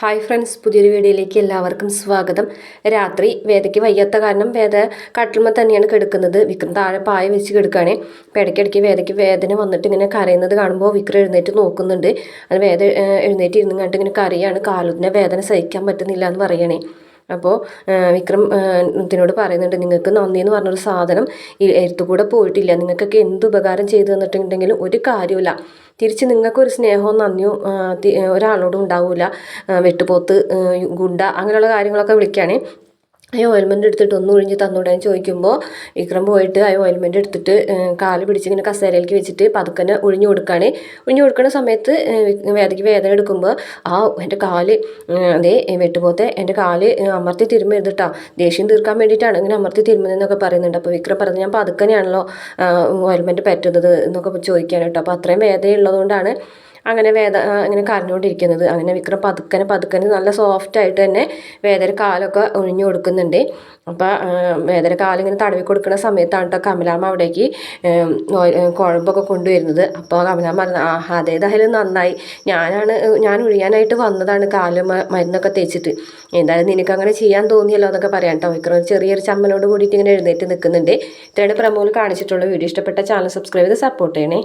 Hi friends പുതിയൊരു വീഡിയോയിലേക്ക് എല്ലാവർക്കും സ്വാഗതം. രാത്രി വേദയ്ക്ക് വയ്യാത്ത കാരണം വേദ കട്ടിൽമ തന്നെയാണ് കിടക്കുന്നത്. വിക്രം താഴെ പായ വെച്ച് കിടക്കുകയാണ്. അപ്പോൾ ഇടയ്ക്കിടയ്ക്ക് വേദയ്ക്ക് വേദന വന്നിട്ട് ഇങ്ങനെ കരയുന്നത് കാണുമ്പോൾ വിക്രം എഴുന്നേറ്റ് നോക്കുന്നുണ്ട്. അത് വേദ എഴുന്നേറ്റ് ഇരുന്ന് കണ്ടിട്ട് ഇങ്ങനെ കരയാണ്. കാലുദിനെ വേദന സഹിക്കാൻ പറ്റുന്നില്ല എന്ന് പറയണേ. അപ്പോൾ വിക്രം ഇതിനോട് പറയുന്നുണ്ട് നിങ്ങൾക്ക് നന്ദി എന്ന് പറഞ്ഞൊരു സാധനം എഴുത്തുകൂടെ പോയിട്ടില്ല. നിങ്ങൾക്കൊക്കെ എന്ത് ഉപകാരം ചെയ്തു തന്നിട്ടുണ്ടെങ്കിലും ഒരു കാര്യമില്ല തിരിച്ച് നിങ്ങൾക്കൊരു സ്നേഹവും നന്ദിയും ഒരാളോടും ഉണ്ടാവില്ല വെട്ടുപോത്ത് ഗുണ്ട അങ്ങനെയുള്ള കാര്യങ്ങളൊക്കെ വിളിക്കുകയാണ്. ആ ഓയിൽമെന്റ് എടുത്തിട്ട് ഒന്ന് ഒഴിഞ്ഞ് തന്നൂടെ ചോദിക്കുമ്പോൾ വിക്രം പോയിട്ട് ആ ഓയിൽമെന്റ് എടുത്തിട്ട് കാൽ പിടിച്ച് ഇങ്ങനെ കസേരയിലേക്ക് വെച്ചിട്ട് പതുക്കനെ ഒഴിഞ്ഞു കൊടുക്കുകയാണ് ഒഴിഞ്ഞു കൊടുക്കുന്ന സമയത്ത് വേദയ്ക്ക് വേദന എടുക്കുമ്പോൾ ആ എന്റെ കാൽ അതേ വെട്ടുപോത്തെ എന്റെ കാൽ അമർത്തി തിരുമ്മരുത് കേട്ടോ ദേഷ്യം തീർക്കാൻ വേണ്ടിയിട്ടാണ് ഇങ്ങനെ അമർത്തി തിരുമുന്നതെന്നൊക്കെ പറയുന്നുണ്ട്. അപ്പോൾ വിക്രം പറഞ്ഞു ഞാൻ പതുക്കനെയാണല്ലോ ഓയിൽമെന്റ് പറ്റുന്നത് എന്നൊക്കെ ചോദിക്കാൻ കേട്ടോ അപ്പോൾ അത്രയും വേദനയുള്ളതുകൊണ്ടാണ് അങ്ങനെ വേദ അങ്ങനെ കരഞ്ഞുകൊണ്ടിരിക്കുന്നത്. അങ്ങനെ വിക്രം പതുക്കനെ പതുക്കനെ നല്ല സോഫ്റ്റ് ആയിട്ട് തന്നെ വേദന കാലൊക്കെ ഒഴിഞ്ഞു കൊടുക്കുന്നുണ്ട്. അപ്പോൾ വേദന കാലിങ്ങനെ തടവി കൊടുക്കുന്ന സമയത്താണ് കേട്ടോ കമലാമ്മ അവിടേക്ക് കുഴമ്പൊക്കെ കൊണ്ടുവരുന്നത്. അപ്പോൾ കമലാമ്മ പറഞ്ഞു ആ അതേതായാലും നന്നായി. ഞാനാണ് ഞാൻ ഒഴിയാനായിട്ട് വന്നതാണ് കാൽ മരുന്നൊക്കെ തേച്ചിട്ട്. എന്തായാലും നിനക്ക് അങ്ങനെ ചെയ്യാൻ തോന്നിയല്ലോ എന്നൊക്കെ പറയാം കേട്ടോ വിക്രം. ചെറിയൊരു ചമ്മലോട് കൂടിയിട്ട് ഇങ്ങനെ എഴുന്നേറ്റ് നിൽക്കുന്നുണ്ട്. ഇത്രയാണ് പ്രമോൾ കാണിച്ചിട്ടുള്ള വീഡിയോ. ഇഷ്ടപ്പെട്ട ചാനൽ സബ്സ്ക്രൈബ് ചെയ്ത് സപ്പോർട്ട് ചെയ്യണേ.